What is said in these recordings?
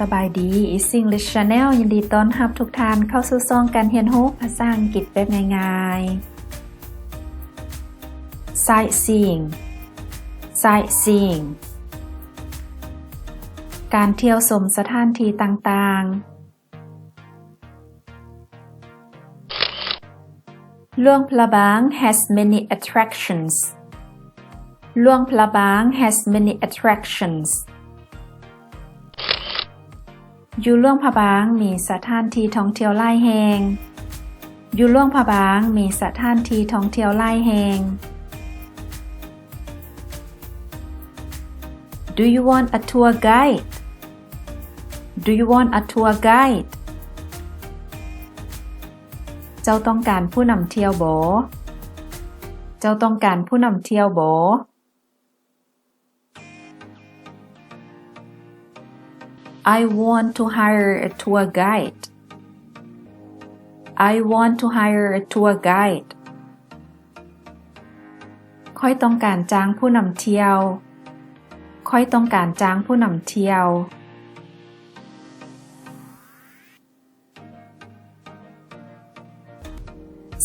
สบายดี Is English Channel ยินดีต้อนรับทุกท่านเข้าสู่ซองการเรียนรู้ภาษาอังกฤษแบบง่ายๆ Sightseeing Sightseeing การเที่ยวชมสถานที่ต่างๆล่วงพระบาง has many attractions ล่วงพระบาง has many attractions อยู่ล่วงพะบางมีสถานที่ท่องเที่ยวหลายแหงอยู่ล่วงพะบางมีสถานที่ท่องเที่ยวหลายแหง Do you want a tour guide? Do you want a tour guide? เจ้าต้องการผู้นำเที่ยวโบ เจ้าต้องการผู้นำเที่ยวโบ I want to hire a tour guide. I want to hire a tour guide. ค่อยต้องการจ้างผู้นำเที่ยว ค่อยต้องการจ้างผู้นำเที่ยว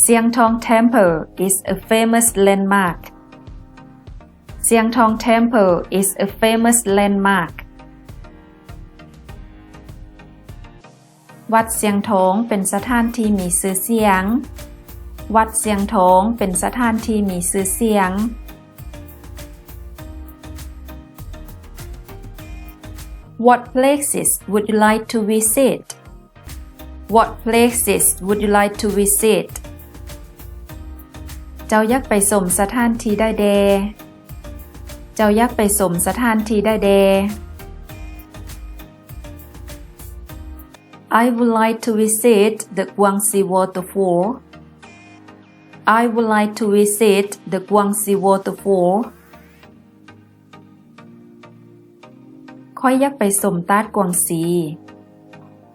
Siang Tong Temple is a famous landmark. Siang Tong Temple is a famous landmark. วัดเสียงทงเป็นสถานที่มีชื่อเสียง วัดเสียงทงเป็นสถานที่มีชื่อเสียง What places would you like to visit? What places would you like to visit? เจ้าอยากไปสมสถานที่ใดเด เจ้าอยากไปสมสถานที่ใดเด I would like to visit the Guangxi waterfall. I would like to visit the Guangxi waterfall. ค่อยอยากไปสมตาดกวางซี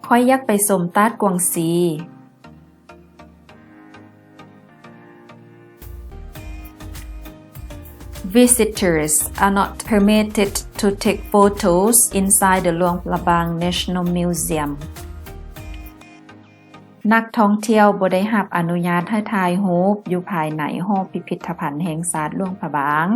ค่อยอยากไปสมตาดกวางซี Visitors are not permitted to take photos inside the Luang Prabang National Museum. นักท่องเที่ยวบ่ได้รับอนุญาตให้ถ่ายรูปอยู่ภายในหอพิพิธภัณฑ์แห่งชาติหลวงพระบาง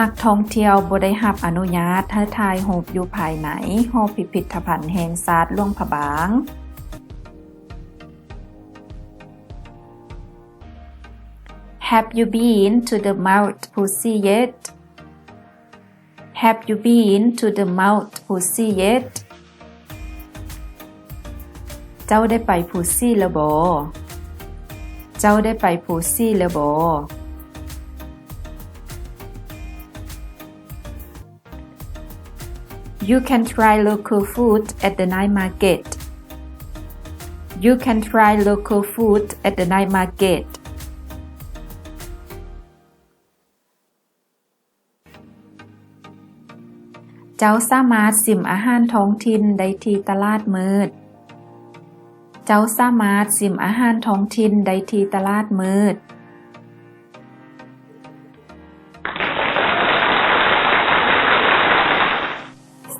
นักท่องเที่ยวบ่ได้รับอนุญาตให้ถ่ายรูปอยู่ภายในหอพิพิธภัณฑ์แห่งชาติหลวงพระบาง Have you been to the Mount Pussy yet? Have you been to the Mount Pussy yet? เจ้าได้ไปพูซี่แล้วบ่เจ้าได้ไปพูซี่แล้วบ่ You can try local food at the night market. You can try local food at the night market. เจ้าสามารถสิมอาหารท้องถิ่นได้ที่ตลาดมืด เจ้าสามารถสิมอาหารท้องถิ่นได้ที่ตลาดมืด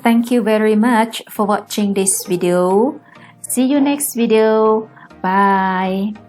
Thank you very much for watching this video. See you next video. Bye.